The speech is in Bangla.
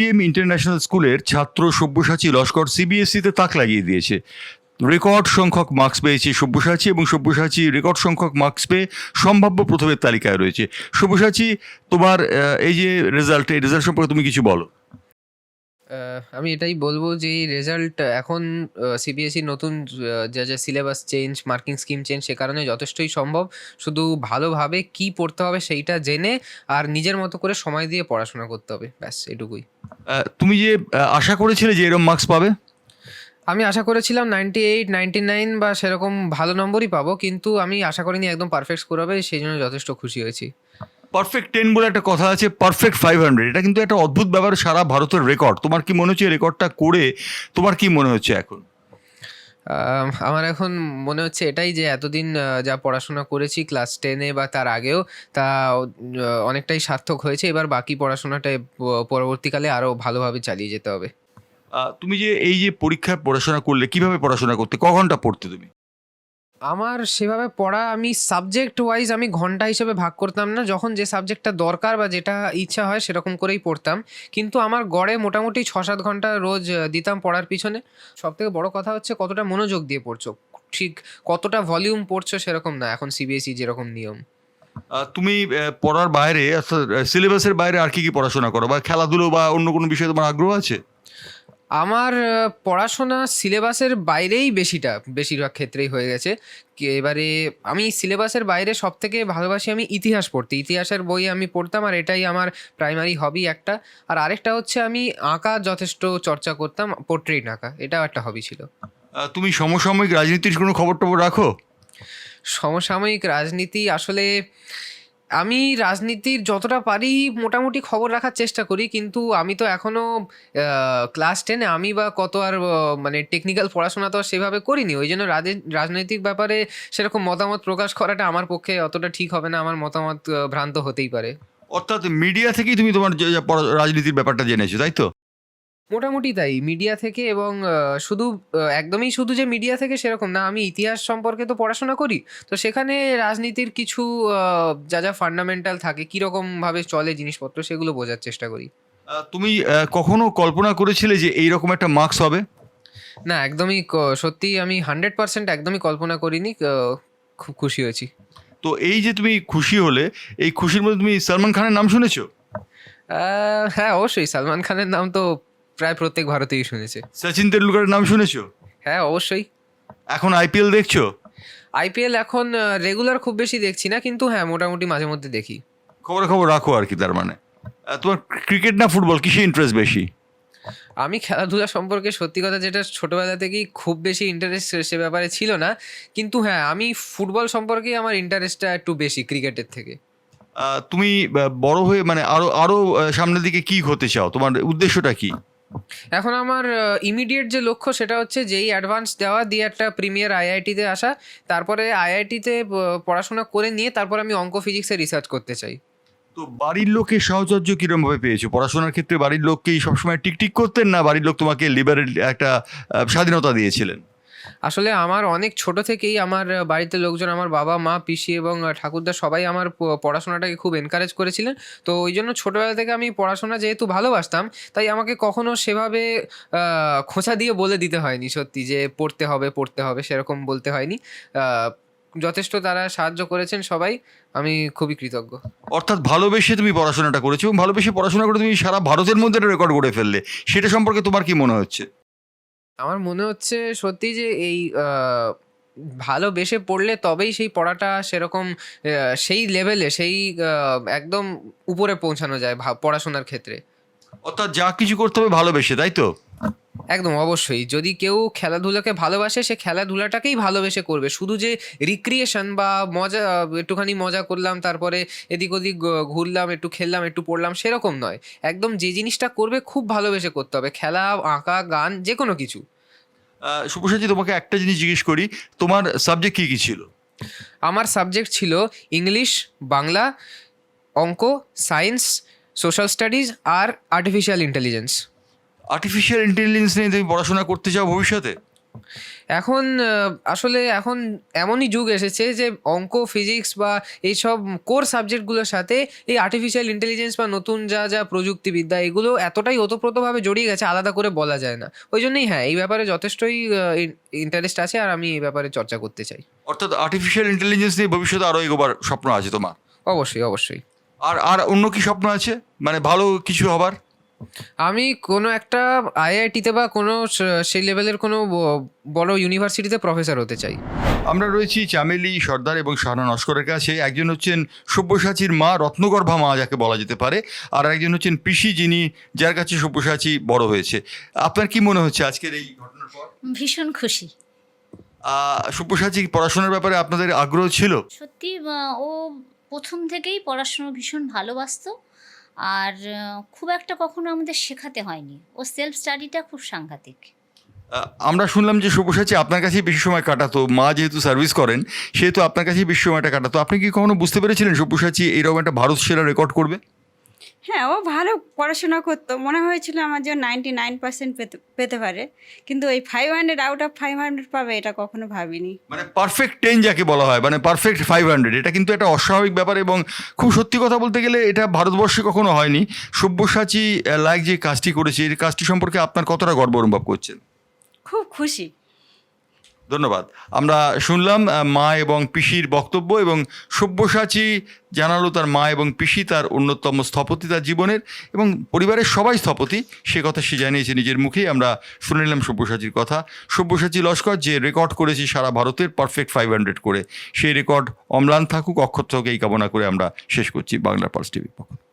বিডিএম ইন্টারন্যাশনাল স্কুলের ছাত্র সব্যসাচী লস্কর সিবিএসইতে তাক লাগিয়ে দিয়েছে। রেকর্ড সংখ্যক মার্কস পেয়েছে সব্যসাচী এবং সব্যসাচী রেকর্ড সংখ্যক মার্কস পেয়ে সম্ভাব্য প্রথমের তালিকায় রয়েছে। সব্যসাচী, তোমার এই যে রেজাল্ট এই রেজাল্ট সম্পর্কে তুমি কিছু বলো। আমি এটাই বলব যে এই রেজাল্ট এখন সিবিএসই নতুন যা যা syllabus change marking scheme change সে কারণে যথেষ্টই সম্ভব। শুধু ভালোভাবে কি পড়তে হবে সেইটা জেনে আর নিজের মতো করে সময় দিয়ে পড়াশোনা করতে হবে। ব্যাস এটুকুই। তুমি যে আশা করেছিলে যে এরকম মার্কস পাবে? আমি আশা করেছিলাম নাইনটি এইট নাইনটি নাইন বা সেরকম ভালো নম্বরই পাবো কিন্তু আমি আশা করিনি একদম পারফেক্ট স্কোর হবে সেই জন্য যথেষ্ট খুশি হয়েছি। পারফেক্ট টেন বলে একটা কথা আছে পারফেক্ট ফাইভ হান্ড্রেড এটা কিন্তু একটা অদ্ভুত ব্যাপার সারা ভারতের রেকর্ড তোমার কি মনে হচ্ছে রেকর্ডটা করে? তোমার কি মনে হচ্ছে এখন? আমার এখন মনে হচ্ছে এটাই যে এতদিন যা পড়াশোনা করেছি ক্লাস টেনে বা তার আগেও তা অনেকটাই সার্থক হয়েছে। এবার বাকি পড়াশোনাটা পরবর্তীকালে আরও ভালোভাবে চালিয়ে যেতে হবে। তুমি যে এই যে পরীক্ষায় পড়াশোনা করলে কীভাবে পড়াশোনা করতে? ক ঘণ্টা পড়তে তুমি? আমার সেভাবে পড়া আমি সাবজেক্ট ওয়াইজ আমি ঘণ্টা হিসেবে ভাগ করতাম না। যখন যে সাবজেক্টটা দরকার বা যেটা ইচ্ছা হয় সেরকম করেই পড়তাম। কিন্তু আমার গড়ে মোটামুটি ছ সাত ঘণ্টা রোজ দিতাম পড়ার পিছনে। সব থেকে বড় কথা হচ্ছে কতটা মনোযোগ দিয়ে পড়ছো? ঠিক কতটা ভলিউম পড়ছো সেরকম না, এখন সিবিএসই যেরকম নিয়ম। তুমি পড়ার বাইরে সিলেবাসের বাইরে আর কি কি পড়াশোনা করো? বা খেলাধুলো বা অন্য কোনো বিষয়ে তোমার আগ্রহ আছে? আমার পড়াশোনা সিলেবাসের বাইরেই বেশিটা বেশিরভাগ ক্ষেত্রেই হয়ে গেছে। এবারে আমি সিলেবাসের বাইরে সব থেকে ভালোবাসি আমি ইতিহাস পড়তে। ইতিহাসের বই আমি পড়তাম আর এটাই আমার প্রাইমারি হবি একটা। আর আরেকটা হচ্ছে আমি আঁকা যথেষ্ট চর্চা করতাম পোর্ট্রেট আঁকা। এটাও একটা হবি ছিল। তুমি সমসাময়িক রাজনীতির কোনো খবর টবর রাখো? সমসাময়িক রাজনীতি আসলে আমি রাজনীতির যতটা পারি মোটামুটি খবর রাখার চেষ্টা করি, কিন্তু আমি তো এখনও ক্লাস টেনে আমি বা কত আর মানে টেকনিক্যাল পড়াশোনা তো আর সেভাবে করিনি। ওই জন্য রাজে- রাজনৈতিক ব্যাপারে সেরকম মতামত প্রকাশ করাটা আমার পক্ষে অতটা ঠিক হবে না, আমার মতামত ভ্রান্ত হতেই পারে। অর্থাৎ মিডিয়া থেকেই তুমি তোমার রাজনীতির ব্যাপারটা জেনেছো, তাই তো? মোটামুটি তাই মিডিয়া থেকে এবং শুধু একদমই শুধু যে মিডিয়া থেকে সেরকম না আমি ইতিহাস সম্পর্কে তো পড়াশোনা করি তো সেখানে রাজনীতির কিছু যা যা ফান্ডামেন্টাল থাকে কীরকমভাবে চলে জিনিসপত্র সেগুলো বোঝার চেষ্টা করি। তুমি কখনো কল্পনা করেছিলে যে এইরকম একটা মার্কস হবে? না একদমই সত্যি আমি হান্ড্রেড পার্সেন্ট একদমই কল্পনা করিনি খুব খুশি হয়েছি। তো এই যে তুমি খুশি হলে এই খুশির মধ্যে তুমি সালমান খানের নাম শুনেছো? হ্যাঁ অবশ্যই সালমান খানের নাম তো প্রায় প্রত্যেক ভারতেই শুনেছে। সচিন তেন্ডুলকারের নাম শুনেছো? হ্যাঁ অবশ্যই। এখন আইপিএল দেখছ? আইপিএল এখন রেগুলার খুব বেশি দেখছি না কিন্তু হ্যাঁ মোটামুটি মাঝে মধ্যে দেখি। খবর খবর রাখো আর কি তার মানে। তোমার ক্রিকেট না ফুটবল কিসে ইন্টারেস্ট বেশি? আমি খেলাধুলা সম্পর্কে সত্যি কথা যেটা ছোটবেলা থেকেই খুব বেশি ইন্টারেস্ট সে ব্যাপারে ছিল না কিন্তু হ্যাঁ আমি ফুটবল সম্পর্কেই আমার ইন্টারেস্টটা একটু বেশি ক্রিকেটের থেকে। তুমি বড় হয়ে মানে আরও আরও সামনের দিকে কি হতে চাও? তোমার উদ্দেশ্যটা কি? এখন আমার ইমিডিয়েট যে লক্ষ্য সেটা হচ্ছে যেই অ্যাডভান্স দেওয়া দিয়ে একটা প্রিমিয়ার আইআইটিতে আসা, তারপরে আইআইটিতে পড়াশোনা করে নিয়ে তারপর আমি অঙ্ক ফিজিক্সে রিসার্চ করতে চাই। তো বাড়ির লোকের সাহচর্য কিরম ভাবে পেয়েছ? পড়াশোনার ক্ষেত্রে বাড়ির লোককেই সবসময় টিকটিক করতেন না বাড়ির লোক তোমাকে লিবারেল একটা স্বাধীনতা দিয়েছিলেন? আসলে আমার অনেক ছোট থেকেই আমার বাড়িতে লোকজন, আমার বাবা, মা, পিসি এবং ঠাকুরদা সবাই আমার পড়াশোনাটাকে খুব এনকারেজ করেছিলেন। তো ওই জন্য ছোটোবেলা থেকে আমি পড়াশোনা যেহেতু ভালোবাসতাম, তাই আমাকে কখনো সেভাবে খোঁচা দিয়ে বলে দিতে হয়নি সত্যি যে পড়তে হবে পড়তে হবে সেরকম বলতে হয়নি। যথেষ্ট তারা সাহায্য করেছেন সবাই, আমি খুবই কৃতজ্ঞ। অর্থাৎ ভালোবেসে তুমি পড়াশোনাটা করেছ এবং ভালোবেসে পড়াশোনা করে তুমি সারা ভারতের মধ্যে রেকর্ড করে ফেললে, সেটা সম্পর্কে তোমার কি মনে হচ্ছে? আমার মনে হচ্ছে সত্যি যে এই ভালোবেসে পড়লে তবেই সেই পড়াটা সেরকম সেই লেভেলে সেই একদম উপরে পৌঁছানো যায় পড়াশোনার ক্ষেত্রে। অর্থাৎ যা কিছু করতে হবে ভালোবেসে তাই তো? একদম অবশ্যই। যদি কেউ খেলাধুলাকে ভালোবাসে সে খেলাধুলাটাকেই ভালোবেসে করবে। শুধু যে রিক্রিয়েশন বা মজা একটুখানি মজা করলাম তারপরে এদিক ওদিক ঘুরলাম একটু খেললাম একটু পড়লাম সেরকম নয়। একদম যে জিনিসটা করবে খুব ভালোবেসে করতে হবে। খেলা আঁকা গান যে কোনো কিছু সুপ্রসাদজি তোমাকে একটা জিনিস জিজ্ঞেস করি। তোমার সাবজেক্ট কী কী ছিল? আমার সাবজেক্ট ছিল ইংলিশ বাংলা অঙ্ক সায়েন্স সোশ্যাল স্টাডিজ আর আর্টিফিশিয়াল ইন্টেলিজেন্স আর্টিফিশিয়াল ইন্টেলিজেন্স নিয়ে তুমি পড়াশোনা করতে চাও ভবিষ্যতে? এখন আসলে এখন এমনই যুগ এসেছে যে অঙ্ক ফিজিক্স বা এইসব কোর সাবজেক্টগুলোর সাথে এই আর্টিফিশিয়াল ইন্টেলিজেন্স বা নতুন যা যা প্রযুক্তিবিদ্যা এগুলো এতটাই ওতপ্রোতভাবে জড়িয়ে গেছে আলাদা করে বলা যায় না। ওই জন্যই হ্যাঁ এই ব্যাপারে যথেষ্টই ইন্টারেস্ট আছে আর আমি এই ব্যাপারে চর্চা করতে চাই। অর্থাৎ আর্টিফিশিয়াল ইন্টেলিজেন্স নিয়ে ভবিষ্যতে আরও এগোবার স্বপ্ন আছে তোমার? অবশ্যই অবশ্যই। আর আর অন্য কি স্বপ্ন আছে? মানে ভালো কিছু হবার? আমি কোনো একটা আইআইটিতে বা কোনো সেই লেভেলের কোনো বড় ইউনিভার্সিটিতে প্রফেসর হতে চাই। আমরা রয়েছি চামেলি সর্দার এবং শাহানা নস্করের কাছে। একজন হচ্ছেন সব্যসাচীর মা রত্নগর্ভা মা যাকে বলা যেতে পারে আর একজন হচ্ছেন পিসি যিনি যার কাছে সব্যসাচী বড় হয়েছে। আপনার কি মনে হচ্ছে আজকের এই ঘটনার পর? ভীষণ খুশি। সব্যসাচী পড়াশোনার ব্যাপারে আপনাদের আগ্রহ ছিল? সত্যি ও প্রথম থেকেই পড়াশোনা ভীষণ ভালোবাসতো। আর খুব একটা কখনো আমাদের শেখাতে হয়নি। ও সেলফ স্টাডিটা খুব সাংঘাতিক। আমরা শুনলাম যে সব্যসাচী আপনার কাছেই বেশি সময় কাটাতো, মা যেহেতু সার্ভিস করেন, সেহেতু আপনার কাছেই বেশি সময়টা কাটাতো। আপনি কি কখনো বুঝতে পেরেছিলেন সব্যসাচী এরকম একটা ভারত সেরা রেকর্ড করবে? হ্যাঁ ও ভালো পড়াশোনা করতো। মনে হয়েছিল আমার যে নাইনটি নাইন পার্সেন্ট পেতে পেতে পারে। কিন্তু ওই five hundred out of five hundred পাবে এটা কখনো ভাবিনি। মানে পারফেক্ট টেন যাকে বলা হয় মানে পারফেক্ট ফাইভ হান্ড্রেড এটা কিন্তু একটা অস্বাভাবিক ব্যাপার এবং খুব সত্যি কথা বলতে গেলে এটা ভারতবর্ষে কখনো হয়নি। সব্যসাচী লাইক যে কাজটি করেছে এই কাজটি সম্পর্কে আপনার কতটা গর্ব অনুভব করছেন? খুব খুশি। ধন্যবাদ। আমরা শুনলাম মা এবং পিসির বক্তব্য এবং সব্যসাচী জানালো তার মা এবং পিসি তার অন্যতম স্থপতি তার জীবনের এবং পরিবারের সবাই স্থপতি। সে কথা সে জানিয়েছে নিজের মুখেই। আমরা শুনে নিলাম সব্যসাচীর কথা। সব্যসাচী লস্কর, যে রেকর্ড করেছে সারা ভারতের পারফেক্ট ফাইভ হান্ড্রেড করে। সেই রেকর্ড অম্লান থাকুক অক্ষর থেকে এই কামনা করে আমরা শেষ করছি বাংলা পার্স টিভির পক্ষ।